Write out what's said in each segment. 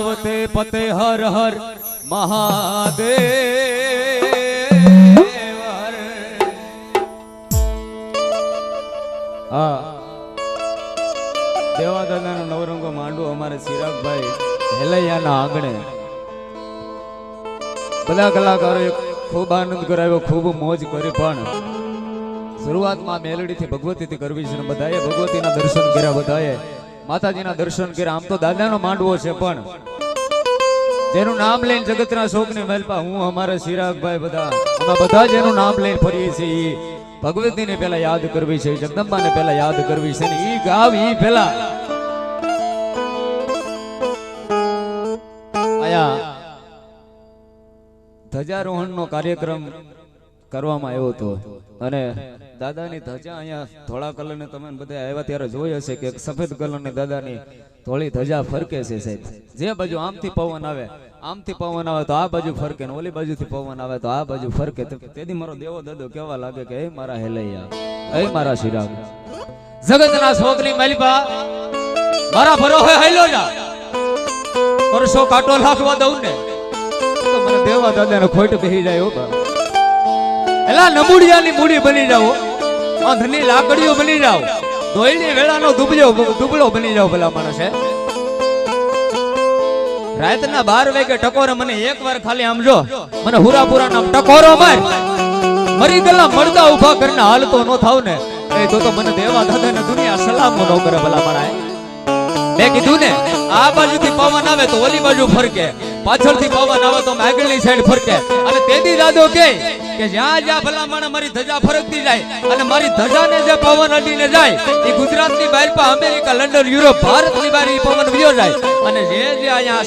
પાર્વતે પતે હર હર મહાદેવ. હા. દેવા નવરંગો માંડવો અમારે ચિરાગભાઈ હેલૈયાના આંગણે. બધા કલાકારોએ ખૂબ આનંદ કરાવ્યો, ખૂબ મોજ કરી, પણ શરૂઆતમાં મેલડીથી ભગવતીથી કરવી છે બધાએ ભગવતીના દર્શન કર્યા બધાએ. માતાજીના દર્શન કર્યા. આમ તો દાદાનો માંડવો છે પણ. જેનું નામ લઈને જગતના શોકને મેલપા. હું, અમારા શિરાગભાઈ બધા. અમે બધા જેનું નામ લઈને ફરીએ છીએ. ભગવતીને પહેલા યાદ કરવી છે, જગદંબાને પહેલા યાદ કરવી છે ને ઈ ગાવ ઈ પહેલા. આયા. ધજારોહણનો કાર્યક્રમ કરવામાં આવ્યો હતો. અને દાદાની ધજા અહીંયા ધોળા કલરની તમે બધા આવ્યા ત્યારે જોઈ હશે કે સફેદ કલરની દાદાની ધોળી ધજા ફરકે છે સાહેબ. જે બાજુ આમથી પવન આવે, આમથી પવન આવે તો આ બાજુ ફરકે ને ઓલી બાજુથી પવન આવે તો આ બાજુ ફરકે. તેથી મારો દેવો દાદો કેવા લાગે કે એ મારા હેલૈયા એ મારા શિરાગ જગતના છોકરી મલિપા, મારા ભરો હોય હેલો જા. પરસો કાટો લાખવા દઉં ને. તો મને દેવા દાદાને ખોટ બેહી જાય હો બા. એલા નમુડિયાની મૂડી બની જાઓ. અંધની લાકડીઓ બની જાઓ. ધોઈની વેળાનો દુબળો દુબળો બની જાઓ ભલા માણસે. રાતના બાર વાગે ટકોરો મને એકવાર ખાલી આમ મને હુરાપુરા નામ ટકોરો માર. મરી ગયેલા મળતા ઊભા કરીને હાલતો નો થાવ ને તો તો મને દેવા દાદા ને દુનિયા સલામો નો કરે ભલા માણા મેં કીધું ને, આ બાજુથી પવન આવે તો ઓલી બાજુ ફરકે. પાછળથી પવન આવે તો આગળની સાઈડ ફરકે. અને તેથી દાદો કે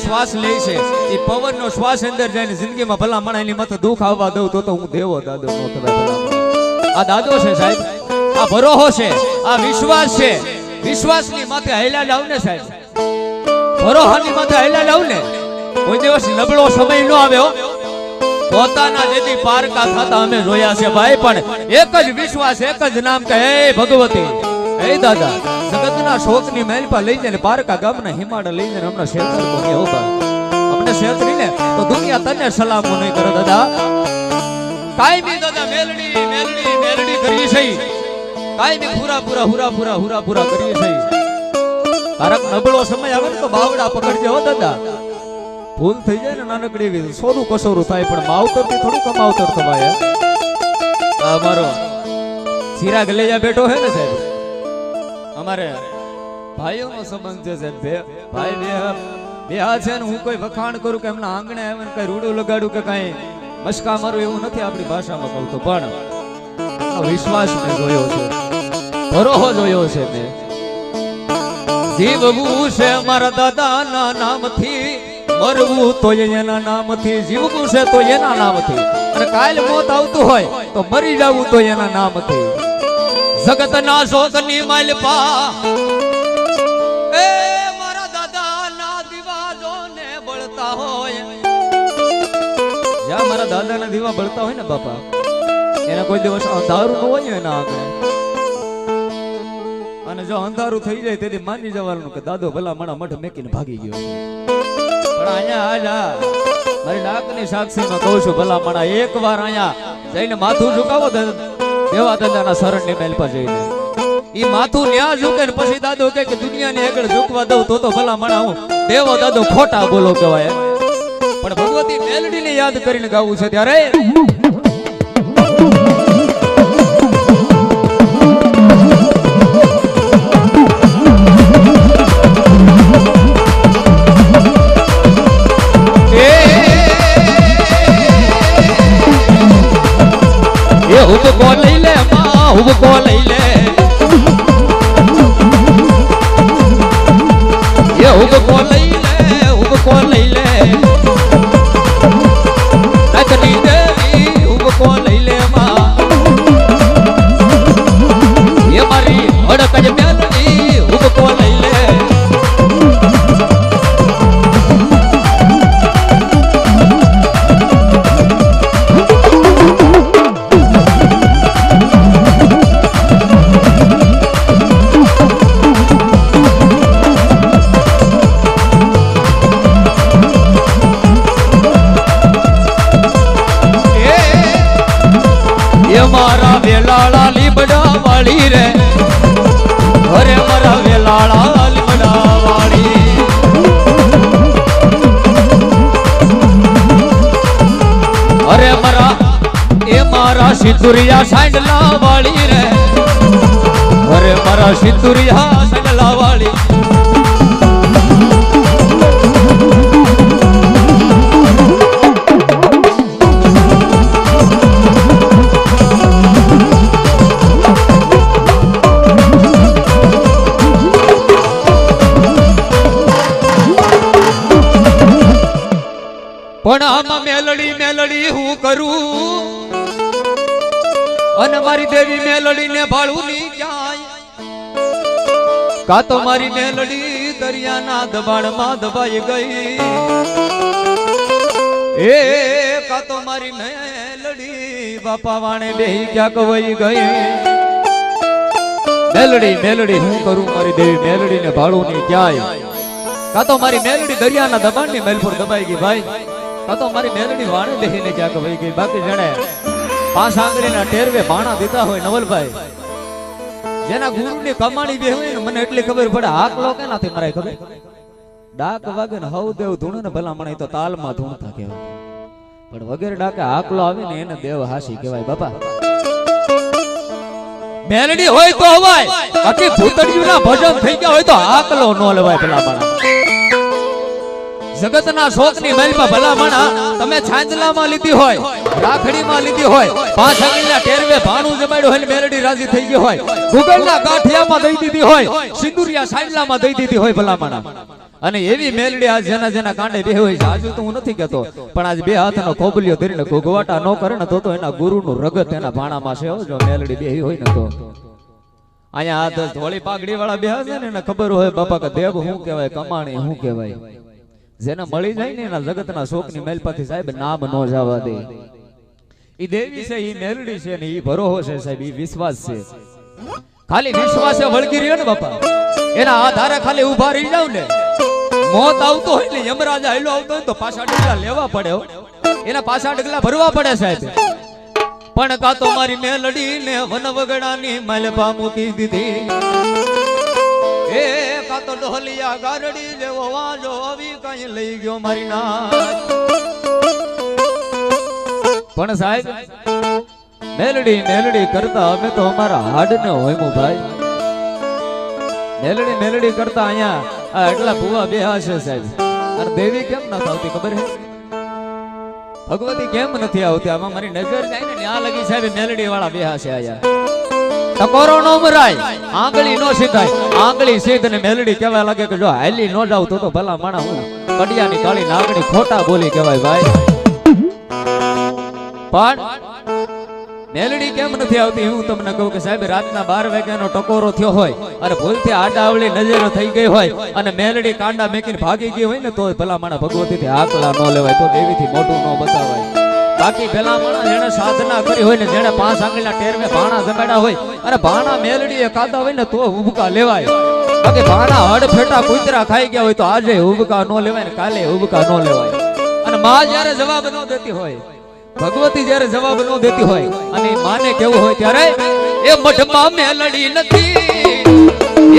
શ્વાસ લે છે, એ પવનનો શ્વાસ અંદર જઈને જિંદગીમાં ભલામણ એની માથે દુઃખ આવવા દઉં તો તો હું દેવો દાદો આ દાદો છે સાહેબ. આ ભરોહો છે. આ વિશ્વાસ છે. વિશ્વાસની માથે હેલા લાવ ને સાહેબ. ભરોહાની માથે હેલા લાવ ને કોઈ દિવસ નબળો સમય ન આવ્યો પોતાના જેથી પારકા થતા અમે જોયા છે ભાઈ, પણ એક જ વિશ્વાસ, એક જ નામ કે ભગવતી. હે દાદા, જગતના શોકની મહેલ પર લઈ જઈને પારકા ગામના હિમાડા લઈ જઈને હમણાં શેતર બન્યા હો અમને શેતરી ને તો દુનિયા તને સલામો નહીં કરે, દાદા. કાયમી દાદા, મેલડી મેલડી મેલડી કરી છે કાયમી પૂરા પૂરા હુરા પૂરા હુરા પૂરા કરીએ છે તારક નબળો સમય આવે ને તો બાવડા પકડજે હો, દાદા. ભૂલ થઈ જાય ને નાનકડી એવી સોનું કસોરું થાય, પણ માવતરથી થોડું કમાવતર થવાય અમારો ચિરાગ લેજા બેઠો હે ને, સાહેબ? અમારે ભાઈઓનો સંબંધ છે, સાહેબ ભાઈ, બે બે આ છે ને, હું કોઈ વખાણ કરું કે એમના આંગણે આવે ને કઈ રૂડું લગાડું કે કઈ મસ્કા મારું એવું નથી આપણી ભાષામાં કહું તો, પણ વિશ્વાસ જોયો છે. ભરોહો જોયો છે મેં. જીવવું છે મારા દાદાના નામથી, મરવું તો એના નામથી, જીવવું છે તો એના નામથી. અને કાલ મોત આવતું હોય તો મરી જવું તો એના નામથી. જગતના શોકની માલપા. જ્યાં મારા દાદાના દીવા બળતા હોય ને બાપા એના કોઈ દિવસ અંધારું ન હોય એના આગળ. અને જો અંધારું થઈ જાય તેથી માની જવાનું કે દાદો ભલા મણા મઠ મેકીને ભાગી ગયો પણ અહીંયા આજા મારી નાકની સાક્ષીમાં કહું છું ભલા મણા એકવાર અહીંયા જઈને માથું ઝુકાવો દેવા દાદાના શરણની મેલ પર જઈને. ઈ માથું ન્યા ઝુકે ને પછી દાદો કે દુનિયાની આગળ ઝુકવા દઉં તો તો ભલા મણા હું દેવો દાદો ખોટા બોલો કહેવાય. પણ ભગવતી મેલડીને યાદ કરીને ગાવું છે ત્યારે હુબકો લઈ લે માં હુબકો લઈ લે. મારા સિંદુરિયા સાંડલા વાળી રે અરે મારા સિંદુરિયા સાંડલા વાળી પણ આમાં મેલડી મેલડી હું કરું અને મારી દેવી મેલડી ને ભાળું ની ક્યાંય કા તો મારી મેલડી દરિયાના દબાણમાં દબાઈ ગઈ. એ કા તો મારી મેલડી બાપા વાણે બેહી ક્યાંક વઈ ગઈ. મેલડી મેલડી, હું કરું મારી દેવી ભાળું ની ક્યાંય. કા તો મારી મેલડી દરિયાના દબાણની મેલ પર દબાઈ ગઈ ભાઈ. કા તો મારી મેલડી વાણે બેહીને ક્યાંક વહી ગઈ. બાકી જણે પાંચ આંગળીના ટેરવે ભાણા દીધા હોય નવલભાઈ. જેના ગુરુની કમાણી બે હોય ને, મને એટલી ખબર પડે હાકલ નાથી મરાય ખબર? ડાક વાગે ને હવ દેવ ધૂણ ને ભલા મને તો તાલમાં ધૂણતા કહેવાય. પણ વગેરે ડાકે હાકલો આવે ને એને દેવ હાસી કહેવાય, બાપા. મેલડી હોય તો હવાય, બાકી ભૂતડિયુંના ભજન થઈ ગયા હોય તો હાકલો નો લેવાય પેલા માણા જગતના શોકની મહેલમાં ભલામણા તમે છાંજલામાં લીધી હોય, રાખડીમાં લીધી હોય પાંચ આંગળીના ટેરવે ભાણું જમાડ્યું હોય મેરડી રાજી થઈ ગઈ હોય ગુગલના ગાંઠિયામાં દઈ દીધી હોય, સિંદુરિયા સાંજલામાં દઈ દીધી હોય ભલામણા અને એવી મેલડી આજ જેના જેના કાંડે બે હોય આજુ તો હું નથી કહેતો પણ આજ બે હાથનો ખોબલિયો ધરીને ઘોઘવાટા ન કરે ને તો એના ગુરુનું રગત એના ભાણામાં છે જો મેલડી બે હોય ને તો. અહીંયા ધોળી પાઘડી વાળા બે છે ને, એને ખબર હોય બાપા કે દેવ શું કહેવાય, કમાણી શું કહેવાય. જેને મળી જાય ને એના જગતના શોકની મેલપાથી સાહેબ નામ નો જવા દે. ઈ દેવી છે ઈ મેરડી છે ને ઈ ભરોહો છે સાહેબ ઈ વિશ્વાસ છે. ખાલી વિશ્વાસે વળગી રહ્યો ને બાપા. એના આધારે ખાલી ઊભા રહી જાવ ને. મોત આવતો હોય ને યમરાજા હેલો આવતો હોય તો પાછા ડગલા લેવા પડે એના પાછા ડગલા ભરવા પડે સાહેબ. પણ કા તો મારી મેલડી ને વનવગડાની માલપા મૂકી દીધી. એ તો ઢોલિયા ગારડી જેવો વાજો આવી કઈ લઈ ગયો મારી ના પણ સાહેબ, મેલડી મેલડી કરતા અમે તો અમારા હાડ ને હોયમું ભાઈ. મેલડી મેલડી કરતા અહીંયા એટલા ભૂવા બે હશે સાહેબ. અને દેવી કેમ ન આવતી ખબર હે? ભગવતી કેમ નથી આવતી? આમાં મારી નજર જાય ને ત્યાં લગી સાહેબ મેલડી વાળા બે હશે આયા ટકોરો કેમ નથી આવતી? હું તમને કહું કે સાહેબ, રાતના બાર વાગ્યાનો ટકોરો થયો હોય અને ભૂલથી આડાવળી નજરો થઈ ગઈ હોય અને મેલડી કાંડા મેકીને ભાગી ગઈ હોય ને, તો ભલા માણા ભગવતીથી આકલા ન લેવાય, તો દેવીથી મોટું ન બતાવાય. બાકી ભલા માણસ જેણે સાધના કરી હોય ને જેને પાંચ આંગળીના ટેરવે ભાણા જમાડ્યા હોય, અને ભાણા મેલડીએ કાતા હોય ને તો ઉબકા લેવાય. બાકી ભાણા હડફેટા કૂતરા ખાઈ ગયા હોય તો આજે ઉબકા ન લેવાય ને કાલે ઉબકા ન લેવાય. અને માં જ્યારે જવાબ ન દેતી હોય, ભગવતી જ્યારે જવાબ ન દેતી હોય, અને માને કેવું હોય ત્યારે, એ મઠમાં મેલડી નથી,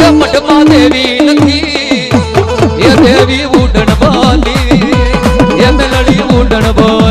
એ મઠમાં દેવી નથી, એ દેવી ઉડણ બોલી એ મેલડી ઉડણ બોલી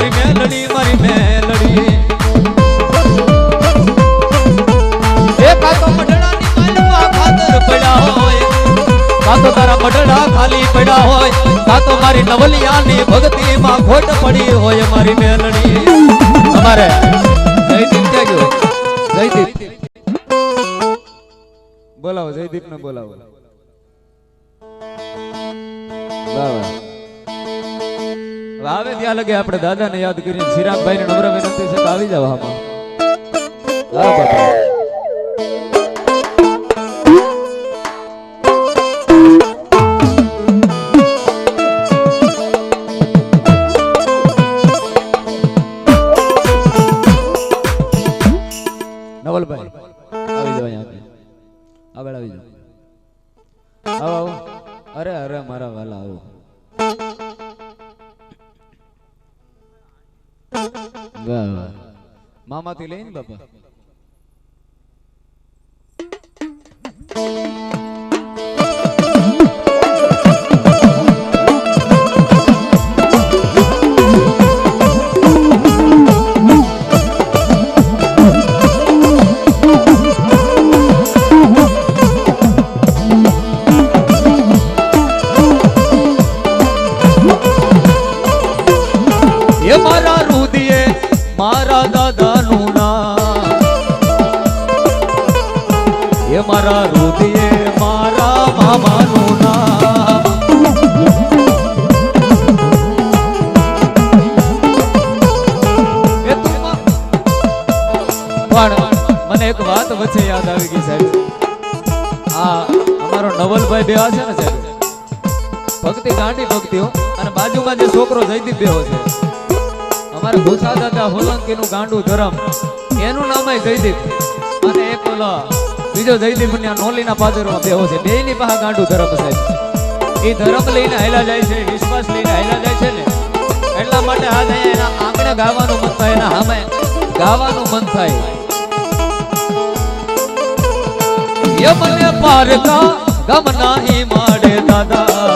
મારી મેલડી મારી મેલડી. તારા ખાલી પડ્યા હોય. કાતો મારી નવલિયાની ભક્તિમાં ખોટ પડી હોય મારી મેલડી. અમારે જયદીપ ક્યાં ગયો જયદીપ. બોલાવો જયદીપ ને બોલાવો. હવે આવે ત્યાં લગે આપણે દાદાને યાદ કરીને ચિરાગભાઈ ને નમ્ર વિનંતી છે આવી જાવ આમાં. હા, બાપા. આગળ. આવી આવો આવો. અરે અરે, મારા વાલા, આવો. વાહ વાહ મામાથી લઈને બાપા. સાહેબ. આ અમારો ને સાહેબ. જાય છે, વિશ્વાસ લઈને હાલ્યા જાય છે ને. એટલા માટે અહીંયા એના ગાવાનું મન થાય, એના ગાવાનું મન થાય. એ મને પારકા ગમ નાહી માડે દાદા.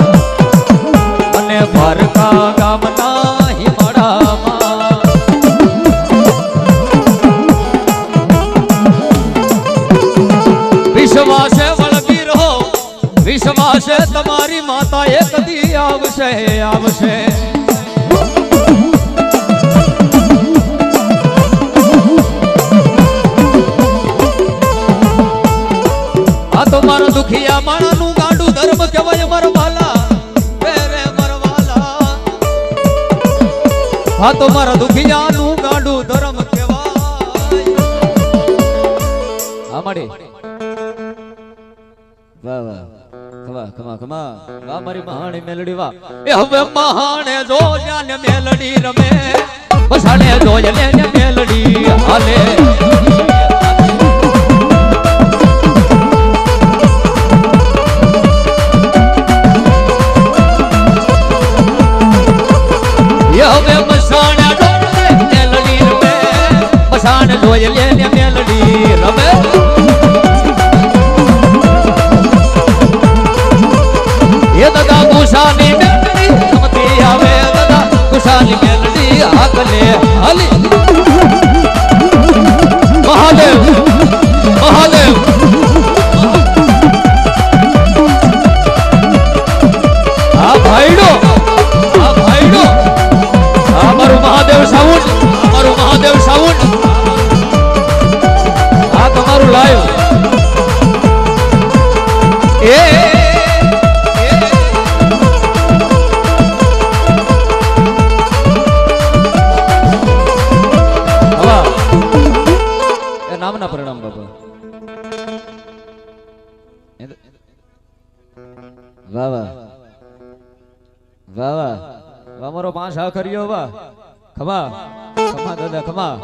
મને પારકા ગમ નાહી માડામાં વિશ્વાસે વળગી રહો. વિશ્વાસે તમારી માતા એક દી આવશે આવશે. આ તો મારા દુખિયાનું ગાંડું ધરમ કહેવાય. આ માડી. વાહ વાહ. ખમા ખમા ખમા. વાહ, મારી મહાણી મેલડી, વાહ. એ હવે મહાણે જો જાને મેલડી રમે. પછાડે જો ને મેલડી હાલે. મસાણ જોઈ લે ને મેલડી રમે. એ દાદા ગુસાની મેલડી રમતી આવે દાદા. ગુસાની મેલડી આગલે હાલી. મહાદેવ મહાદેવ. આ ભાઈડો. વાહ પાંચ હા કર્યો હવા ખમા. ખમા દાદા ખમા.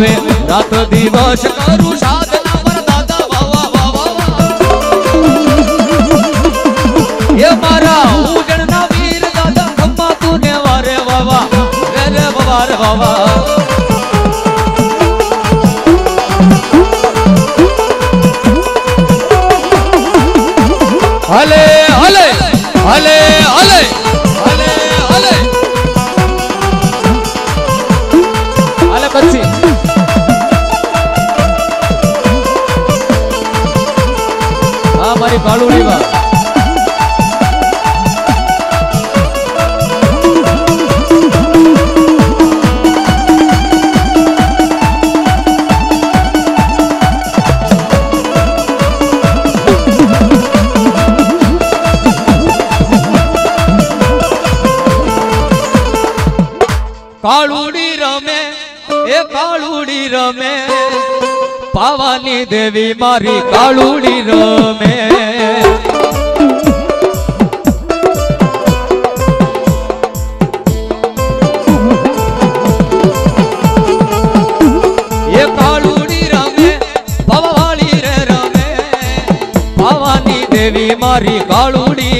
રાત દિવસ કરું સાધના પર દાદા વાવા વાવા. એ મારા ઉજણના વીર દાદા ખમ્મા તું ને વારે વાવા રે રે વાવા વાવા હલે. હા કાળુણી માં કાળુડી રમે એ કાળુડી રમે. પાવાની દેવી મારી કાળુડી રમે એ કાળુડી રમે પવાળી રે રમે પાવાની દેવી મારી કાળુડી રમે